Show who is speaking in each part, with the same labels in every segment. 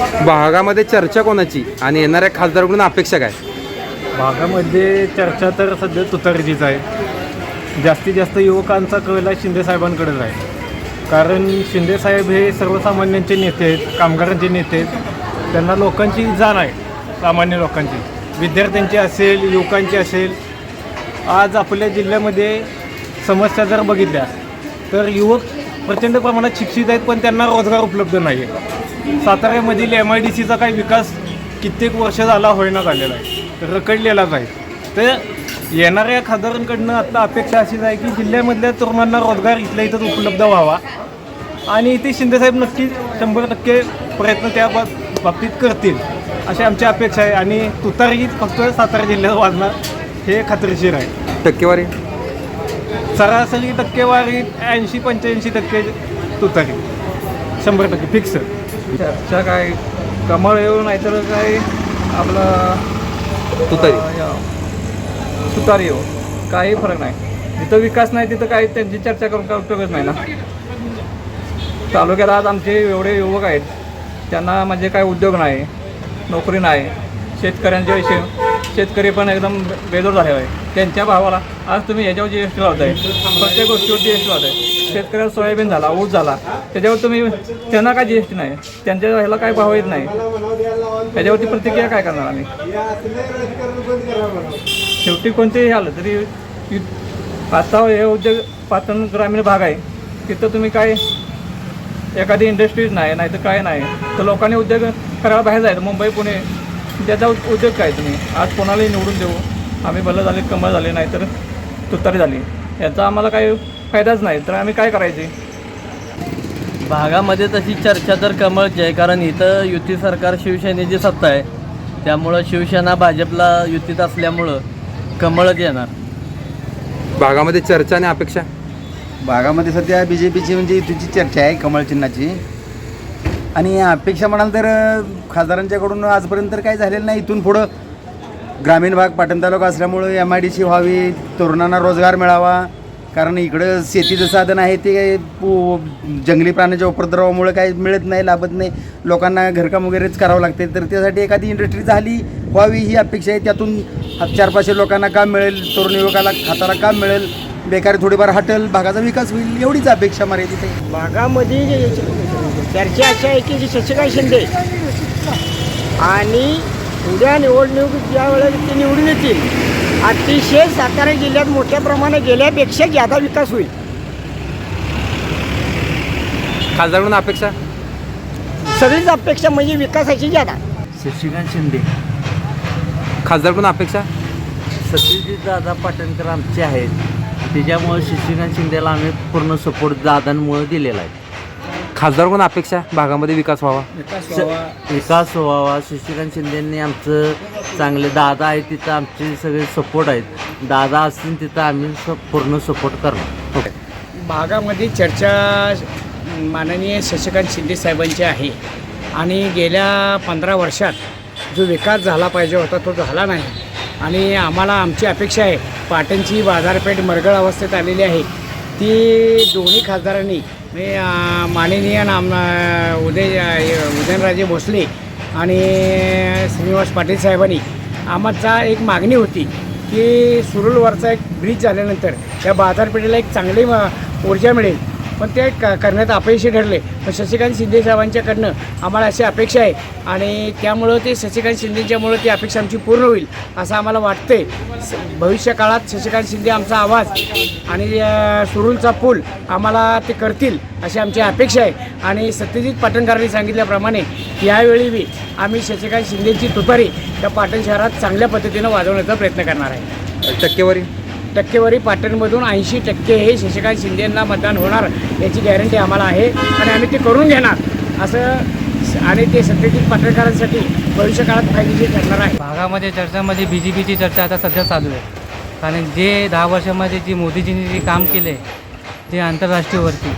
Speaker 1: भागामध्ये चर्चा कोणाची? आणि येणाऱ्या खासदाराकडून अपेक्षा काय?
Speaker 2: भागामध्ये चर्चा तर सध्या तुतारीचीच आहे. जास्तीत जास्त युवकांचा कळला शिंदे साहेबांकडेच आहे. कारण शिंदे साहेब हे सर्वसामान्यांचे नेते आहेत कामगारांचे नेते आहेत. त्यांना लोकांची जाण आहे सामान्य लोकांची. विद्यार्थ्यांची असेल युवकांची असेल. आज आपल्या जिल्ह्यामध्ये समस्या जर बघितल्या तर युवक प्रचंड प्रमाणात शिक्षित आहेत पण त्यांना रोजगार उपलब्ध नाही आहे साताऱ्यामधील एम आय डी सीचा काही विकास कित्येक वर्ष झाला होईना झालेला आहे. रखडलेलाच आहे. तर येणाऱ्या खासदारांकडनं आता अपेक्षा अशीच आहे की जिल्ह्यामधल्या तरुणांना रोजगार इथल्या इथंच उपलब्ध व्हावा. आणि ते शिंदेसाहेब नक्कीच शंभर टक्के प्रयत्न त्या बाब- बाबतीत करतील अशी आमची अपेक्षा आहे. आणि तुतारी फक्त सातारा जिल्ह्यात वाजणार हे खात्रीशीर आहे.
Speaker 1: टक्केवारी?
Speaker 2: सरासरी टक्केवारी ऐंशी पंच्याऐंशी टक्के तुतारी. शंभर टक्के फिक्स
Speaker 3: चर्चा काय? कमळ येऊ नाही तर काय आपलं
Speaker 1: तुतारी.
Speaker 3: सुतारी येऊ. काही फरक नाही. जिथं विकास नाही तिथं काही त्यांची चर्चा करून काय उपयोगच नाही ना. तालुक्यात आज आमचे एवढे युवक आहेत. त्यांना म्हणजे काय उद्योग नाही नोकरी नाही. शेतकऱ्यांच्या विषयी शेतकरी पण एकदम बेदोर झाले आहे. त्यांच्या भावाला आज तुम्ही याच्यावर जी एस टी लावताय प्रत्येक गोष्टीवर जी एस टी लावताय. शेतकऱ्याला सोयाबीन झाला ऊस झाला त्याच्यावर तुम्ही त्यांना काय जी एस टी नाही त्यांच्या ह्याला काय भाव येत नाही. त्याच्यावरती प्रतिक्रिया काय करणार आम्ही? शेवटी कोणतेही आलं तरी आता हे उद्योग पाटण ग्रामीण भाग आहे तिथं तुम्ही काय एखादी इंडस्ट्रीज नाही नाही तर काय नाही तर लोकांनी उद्योग करायला बाहेर जायचं. मुंबई पुणे त्याचा उद्योग काय तुम्ही? आज कोणालाही निवडून देऊ. आम्ही भलं झाले कमळ झाले नाही तर तुतारी झाली. याचा आम्हाला काही फायदाच नाही तर आम्ही काय करायचे?
Speaker 4: भागामध्ये तशी चर्चा तर कमळची आहे कारण इथं युती सरकार शिवसेनेची सत्ता आहे. त्यामुळं शिवसेना भाजपला युतीत असल्यामुळं कमळच येणार.
Speaker 1: भागामध्ये चर्चा आणि अपेक्षा?
Speaker 5: भागामध्ये सध्या बी जे पीची म्हणजे युतीची चर्चा आहे कमळ चिन्हाची. आणि अपेक्षा म्हणाल तर खासदारांच्याकडून आजपर्यंत तर काही झालेलं नाही. इथून पुढं ग्रामीण भाग पाटण तालुका असल्यामुळं एम आय डी सी व्हावी तरुणांना रोजगार मिळावा कारण इकडं शेतीचं साधन आहे ते जंगली प्राण्याच्या उपद्रवामुळे काही मिळत नाही लाभत नाही. लोकांना घरकाम वगैरेच करावं लागते. तर त्यासाठी एखादी इंडस्ट्री झाली व्हावी ही अपेक्षा आहे. त्यातून चार पाचशे लोकांना काम मिळेल तरुण युवकाला खाताला काम मिळेल बेकारी थोडीफार हटेल भागाचा विकास होईल एवढीच अपेक्षा मर्यादित आहे
Speaker 6: भागामध्ये चर्चा अशी आहे की जे शशिकांत शिंदे आणि उद्या निवडणूक ज्या वेळेला ते निवडून येतील अतिशय सातारा जिल्ह्यात मोठ्या प्रमाणात गेल्यापेक्षा जादा विकास होईल.
Speaker 1: खासदाराकडून अपेक्षा?
Speaker 6: सगळीच अपेक्षा म्हणजे विकासाची जादा
Speaker 4: शशिकांत शिंदे.
Speaker 1: खासदारकडून अपेक्षा?
Speaker 4: सत्यजित दादा पाटणकर आमचे आहेत. त्याच्यामुळे शशिकांत शिंदेला आम्ही पूर्ण सपोर्ट दादांमुळे दिलेला आहे.
Speaker 1: खासदारकडून अपेक्षा भागामध्ये विकास व्हावा?
Speaker 4: स- विकास व्हावा. शशिकांत शिंदेंनी आमचं चांगले दादा आहे तिथं आमचे सगळे सपोर्ट आहेत. दादा असतील तिथं आम्ही स- पूर्ण सपोर्ट करणार.
Speaker 6: भागामध्ये चर्चा माननीय शशिकांत शिंदे साहेबांची आहे. आणि गेल्या पंधरा वर्षात जो विकास झाला पाहिजे होता तो झाला नाही. आणि आम्हाला आमची अपेक्षा आहे पाटणची बाजारपेठ मरगळ अवस्थेत आलेली आहे. ती दोन्ही खासदारांनी मी माननीय नाम उदय उदयनराजे भोसले आणि श्रीनिवास पाटील साहेबांनी आम्हाचा एक मागणी होती की सुरुलवरचा एक ब्रिज झाल्यानंतर त्या बाजारपेठेला एक चांगली म- ऊर्जा मिळेल. पण ते क करण्यात अपयशी ठरले. पण शशिकांत शिंदे साहेबांच्याकडनं आम्हाला अशी अपेक्षा आहे आणि त्यामुळं ते शशिकांत शिंदेच्यामुळं ती अपेक्षा आमची पूर्ण होईल असं आम्हाला वाटतंय. स भविष्य काळात शशिकांत शिंदे आमचा आवाज आणि सुरूंचा पूल आम्हाला ते करतील अशी आमची अपेक्षा आहे. आणि सत्यजित पाटणकरांनी सांगितल्याप्रमाणे यावेळी बी आम्ही शशिकांत शिंदेची तुतारी त्या पाटण शहरात चांगल्या पद्धतीनं वाजवण्याचा प्रयत्न करणार आहे.
Speaker 1: टक्केवारी?
Speaker 6: टक्केवारी पाटणमधून ऐंशी टक्के हे शशिकांत शिंदेंना मतदान होणार याची गॅरंटी आम्हाला आहे आणि आम्ही ते करून घेणार असं आणि ते सत्तेतील पाटणकरांसाठी भविष्यकाळात फायदेशीर ठरणार आहे.
Speaker 7: भागामध्ये चर्चामध्ये बी जे पीची चर्चा आता सध्या चालू आहे. कारण जे दहा वर्षामध्ये जी मोदीजींनी जे काम केले जे आंतरराष्ट्रीयवरती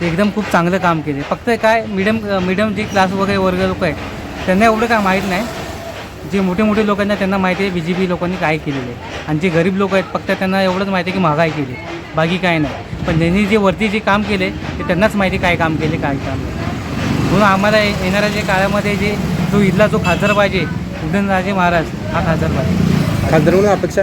Speaker 7: ते एकदम खूप चांगलं काम केले. फक्त काय मिडियम मिडियम जे क्लास वगैरे वर्ग लोक आहेत त्यांना एवढं काय माहीत नाही. जे मोठे मोठे लोक आहेत ना त्यांना माहिती आहे बी जे पी लोकांनी काय केलेलं आहे. आणि जे गरीब लोक आहेत फक्त त्यांना एवढंच माहिती आहे की महागाई केली बाकी काय नाही. पण ज्यांनी जे वरती जे काम केले ते त्यांनाच माहिती काय काम केले काय काम म्हणून आम्हाला येणाऱ्या जे काळामध्ये जे जो इथला जो खासदार पाहिजे उदयनराजे महाराज हा खासदार पाहिजे.
Speaker 1: खासदार म्हणून अपेक्षा?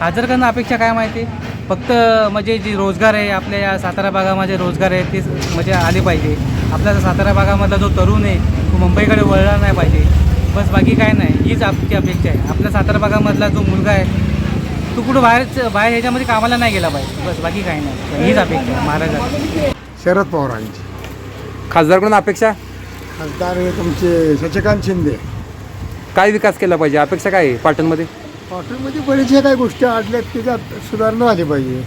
Speaker 7: खासदार करणं अपेक्षा काय माहिती? फक्त म्हणजे जे रोजगार आहे आपल्या या सातारा भागामध्ये रोजगार आहे ते म्हणजे आले पाहिजे. आपल्या सातारा भागामधला जो तरुण आहे तो मुंबईकडे वळला नाही पाहिजे. बस बाकी काय नाही. हीच आपली अपेक्षा आहे. आपल्या सातारा भागामधला जो मुलगा आहे तो कुठं बाहेर बाहेर ह्याच्यामध्ये कामाला नाही गेला पाहिजे. बस बाकी काय नाही. हीच अपेक्षा आहे. महाराजांची.
Speaker 8: शरद पवारांची
Speaker 1: खासदार म्हणून अपेक्षा?
Speaker 8: खासदार हे तुमचे शशिकांत शिंदे.
Speaker 1: काय विकास केला पाहिजे? अपेक्षा काय आहे? पाटणमध्ये?
Speaker 8: हॉटेलमध्ये बरेचशा काही गोष्टी आडल्यात त्याच्यात सुधारणा झाली पाहिजे.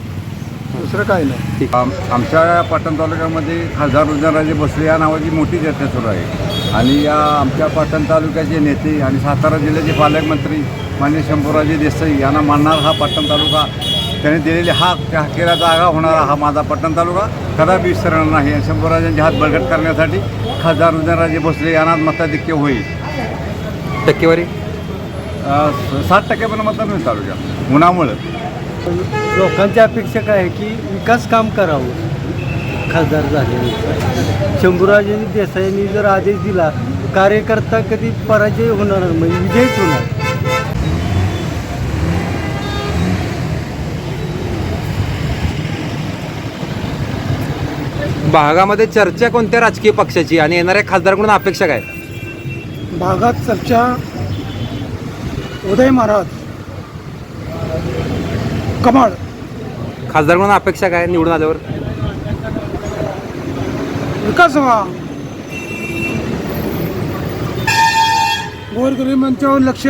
Speaker 8: दुसरं काय नाही.
Speaker 9: आम आमच्या पाटण तालुक्यामध्ये खासदार उदयनराजे भोसले या नावाची मोठी चर्चा सुरू आहे. आणि या आमच्या पाटण तालुक्याचे नेते आणि सातारा जिल्ह्याचे पालकमंत्री माननीय शंभूराजे देसाई यांना मानणार हा पाटण तालुका. त्याने दिलेली हा हकेरा जागा होणारा हा माझा पाटण तालुका. कदापि विसरणार नाही. आणि शंभूराजांचे हात बळकट करण्यासाठी खासदार उदयनराजे भोसले यांना मताधिक्य होईल.
Speaker 1: टक्केवारी?
Speaker 9: सात टक्क्यापर्यंत मतदान होईल तालुक्यात. उन्हामुळं.
Speaker 10: लोकांची अपेक्षा काय आहे की विकास काम करावं? खासदार झाल्यानंतर शंभूराजांनी देसाईंनी जर आदेश दिला कार्यकर्ता कधी पराजय होणार नाही, म्हणजे विजयच होणार.
Speaker 1: भागामध्ये चर्चा कोणत्या राजकीय पक्षाची आणि येणाऱ्या खासदाराकडून अपेक्षा काय?
Speaker 8: भागात चर्चा उदय महाराज. कमळ
Speaker 1: खासदार म्हणून अपेक्षा काय निवडून आल्यावर?
Speaker 8: विकास व्हा गोरगरिबांच्यावर लक्ष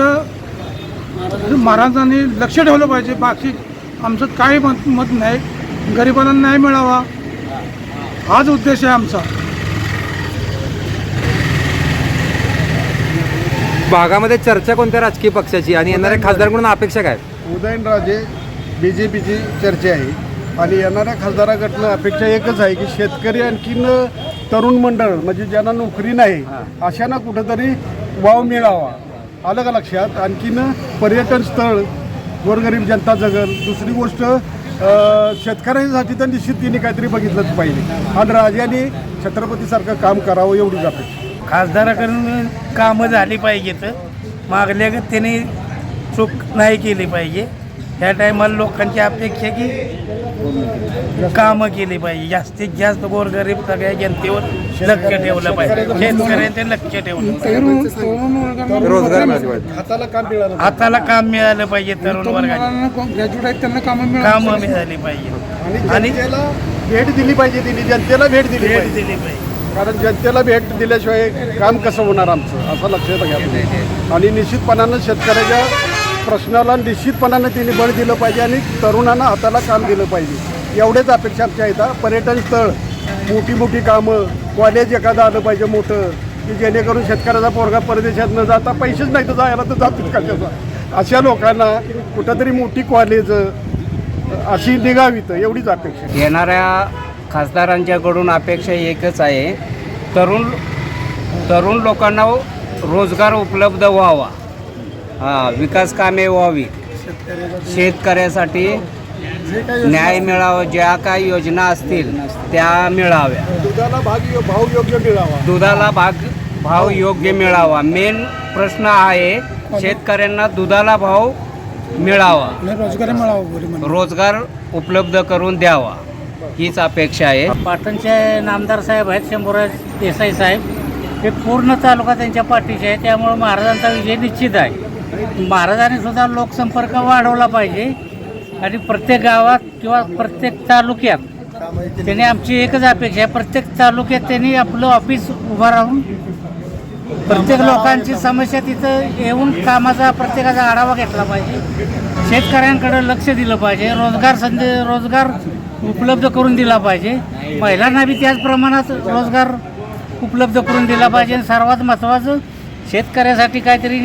Speaker 8: महाराजांनी लक्ष ठेवलं पाहिजे. बाकी आमचं काही मत मत नाही. गरिबांना न्याय मिळावा. हाच उद्देश आहे आमचा.
Speaker 1: भागामध्ये चर्चा कोणत्या राजकीय पक्षाची? आणि येणाऱ्या खासदाराकडून अपेक्षा काय?
Speaker 8: उदयनराजे बी जे पीची चर्चा आहे. आणि येणाऱ्या खासदाराकडनं अपेक्षा एकच आहे की शेतकरी आणखीन तरुण मंडळ म्हणजे ज्यांना नोकरी नाही अशांना कुठंतरी वाव मिळावा. आलं का लक्षात? आणखीन पर्यटन स्थळ गोरगरीब जनता जगल. दुसरी गोष्ट शेतकऱ्यांसाठी तर निश्चित तिने काहीतरी बघितलंच पाहिजे. आणि राजाने छत्रपतीसारखं काम करावं एवढीच अपेक्षा.
Speaker 11: खासदाराकडून कामं झाली पाहिजेत. मागल्या त्याने चूक नाही केली पाहिजे. ह्या टायमाला लोकांची अपेक्षा की कामं केली पाहिजे. जास्तीत जास्त गोरगरीब सगळ्या जनतेवर लक्ष ठेवलं पाहिजे. शेतकऱ्यांचे लक्ष ठेवलं
Speaker 1: रोजगार
Speaker 8: हाताला काम मिळालं
Speaker 11: हाताला काम मिळालं पाहिजे तरुण वर्गाला
Speaker 8: ग्रॅज्युएट आहेत त्यांना कामं
Speaker 11: कामं मिळाली पाहिजे.
Speaker 8: आणि भेट दिली पाहिजे तिने. जनतेला भेट दिली
Speaker 11: भेट दिली पाहिजे.
Speaker 8: कारण जनतेला भेट दिल्याशिवाय काम कसं होणार आमचं? असं लक्षात घ्या. आणि निश्चितपणानं शेतकऱ्याच्या प्रश्नाला निश्चितपणानं तिने बळ दिलं पाहिजे आणि तरुणांना हाताला काम दिलं पाहिजे. एवढेच अपेक्षा आमच्या आहेत पर्यटन स्थळ मोठी मोठी कामं कॉलेज एखादं आलं पाहिजे मोठं की जेणेकरून शेतकऱ्याचा पोरगा परदेशात न जाता पैसेच नाही तर जायला तर जातील कशाचा. अशा लोकांना कुठंतरी मोठी कॉलेज अशी निघावीत एवढीच अपेक्षा
Speaker 12: येणाऱ्या खासदारांच्याकडून अपेक्षा एकच आहे तरुण तरुण लोकांना रोजगार उपलब्ध व्हावा. हा विकास कामे व्हावी. शेतकऱ्यासाठी न्याय मिळावा ज्या काही योजना असतील त्या मिळाव्या.
Speaker 8: दुधाला भाग भाव योग्य मिळावा.
Speaker 12: दुधाला भाग भाव योग्य मिळावा. मेन प्रश्न आहे शेतकऱ्यांना दुधाला भाव मिळावा.
Speaker 8: रोजगार मिळावा
Speaker 12: रोजगार उपलब्ध करून द्यावा. हीच अपेक्षा आहे.
Speaker 11: पाटणचे नामदार साहेब आहेत शंभूराज देसाई साहेब. हे पूर्ण तालुका त्यांच्या पाठीचे आहे त्यामुळे महाराजांचा विजय निश्चित आहे. महाराजांनी सुद्धा लोकसंपर्क वाढवला पाहिजे. आणि प्रत्येक गावात किंवा प्रत्येक तालुक्यात त्यांनी आमची एकच अपेक्षा आहे. प्रत्येक तालुक्यात त्यांनी आपलं ऑफिस उभं राहून प्रत्येक लोकांची समस्या तिथं येऊन कामाचा प्रत्येकाचा आढावा घेतला पाहिजे. शेतकऱ्यांकडे लक्ष दिलं पाहिजे. रोजगार संधी रोजगार उपलब्ध करून दिला पाहिजे. महिलांना बी त्याच प्रमाणात रोजगार उपलब्ध करून दिला पाहिजे. आणि सर्वात महत्त्वाचं शेतकऱ्यासाठी काहीतरी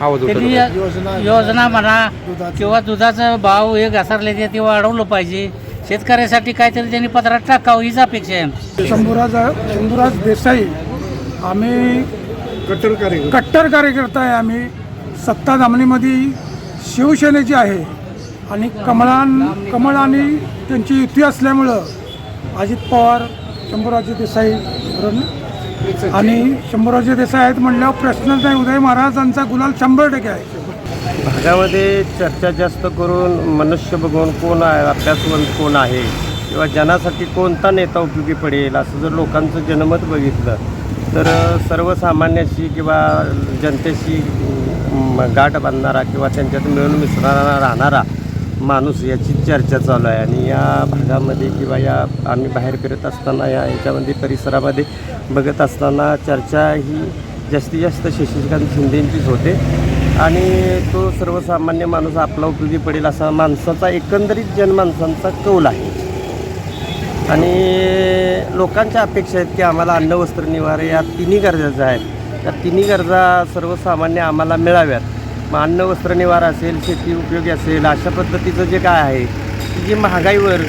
Speaker 1: आवाज उठवला पाहिजे.
Speaker 11: योजना म्हणा किंवा दुधाचा भाव हे घसरले ते ते वाढवलं पाहिजे शेतकऱ्यासाठी काहीतरी त्यांनी पत्रात टाकावं हीच अपेक्षा आहे.
Speaker 8: शंभूराज शंभूराज देसाई आम्ही
Speaker 10: कट्टर कार्य
Speaker 8: कट्टर कार्यकर्ता आहे आम्ही सत्ता दामणीमध्ये शिवसेनेची आहे आणि कमळान कमळ आणि त्यांची युती असल्यामुळं अजित पवार शंभूराज देसाई ना? आणि शंभूराजे देसाई आहेत म्हणल्यावर प्रश्नच नाही उदय महाराजांचा गुलाल शंभर टक्के आहे.
Speaker 13: भागामध्ये चर्चा जास्त करून मनुष्य बघून कोण आहे अभ्यासवंत कोण आहे किंवा जनासाठी कोणता नेता उपयोगी पडेल असं जर लोकांचं जनमत बघितलं तर सर्वसामान्याशी किंवा जनतेशी गाठ बांधणारा किंवा त्यांच्यात मिळून मिसळणारा राहणारा माणूस याची चर्चा चालू आहे आणि या भागामध्ये किंवा या आम्ही बाहेर फिरत असताना या याच्यामध्ये परिसरामध्ये बघत असताना चर्चा ही जास्तीत जास्त शशिकांत शिंदेंचीच होते. आणि तो सर्वसामान्य माणूस आपला उपयोगी पडेल असा माणसाचा एकंदरीत जनमानसांचा कौल आहे. आणि लोकांच्या अपेक्षा आहेत की आम्हाला अन्न वस्त्र निवार या तिन्ही गरजा आहेत त्या तिन्ही गरजा सर्वसामान्य आम्हाला मिळाव्यात. मग अन्न वस्त्र निवार असेल शेती उपयोगी असेल अशा पद्धतीचं जे काय आहे की जी महागाईवर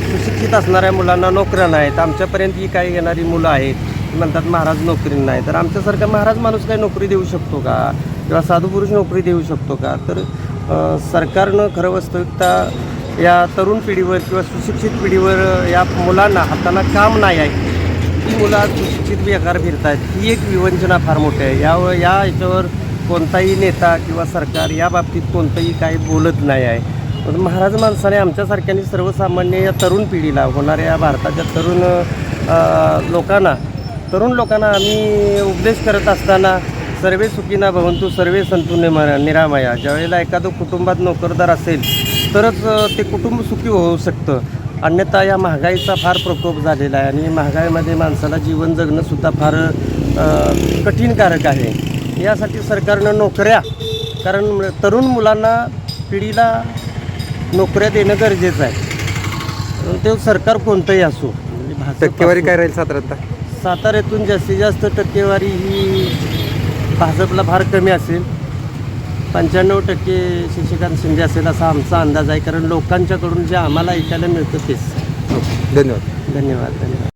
Speaker 13: सुशिक्षित असणाऱ्या मुलांना नोकऱ्या नाहीत आमच्यापर्यंत ही काही येणारी मुलं आहेत म्हणतात महाराज नोकरी नाही. तर आमच्यासारखा महाराज माणूस काही नोकरी देऊ शकतो का? किंवा साधू पुरुष नोकरी देऊ शकतो का? तर सरकारनं खरं वास्तविकता या तरुण पिढीवर किंवा सुशिक्षित पिढीवर या मुलांना हाताला काम नाही आहे. ती मुलं सुशिक्षित बेकार फिरत आहेत ही एक विवंचना फार मोठी आहे. या या याच्यावर कोणताही नेता किंवा सरकार या बाबतीत कोणतंही काही बोलत नाही आहे. महाराज माणसाने आमच्यासारख्याने सर्वसामान्य या तरुण पिढीला होणाऱ्या या भारताच्या तरुण लोकांना तरुण लोकांना आम्ही उपदेश करत असताना सर्वे सुखीना भवंतू सर्वे संतू निमा- निरामया. ज्यावेळेला एखादं कुटुंबात नोकरदार असेल तरच ते कुटुंब सुखी होऊ शकतं. अन्यथा या महागाईचा फार प्रकोप झालेला आहे आणि महागाईमध्ये माणसाला जीवन जगणंसुद्धा फार कठीणकारक आहे. यासाठी सरकारनं नोकऱ्या कारण तरुण मुलांना पिढीला नोकऱ्या देणं गरजेचं आहे. ते सरकार कोणतंही असो म्हणजे
Speaker 1: टक्केवारी. काय राहील साधारणतः
Speaker 13: साताऱ्यातून जास्तीत जास्त टक्केवारी ही भाजपला फार कमी असेल. पंच्याण्णव टक्के शशिकांत शिंदे असेल असा आमचा अंदाज आहे कारण लोकांच्याकडून जे आम्हाला ऐकायला मिळतं तेच.
Speaker 1: धन्यवाद.
Speaker 13: धन्यवाद धन्यवाद.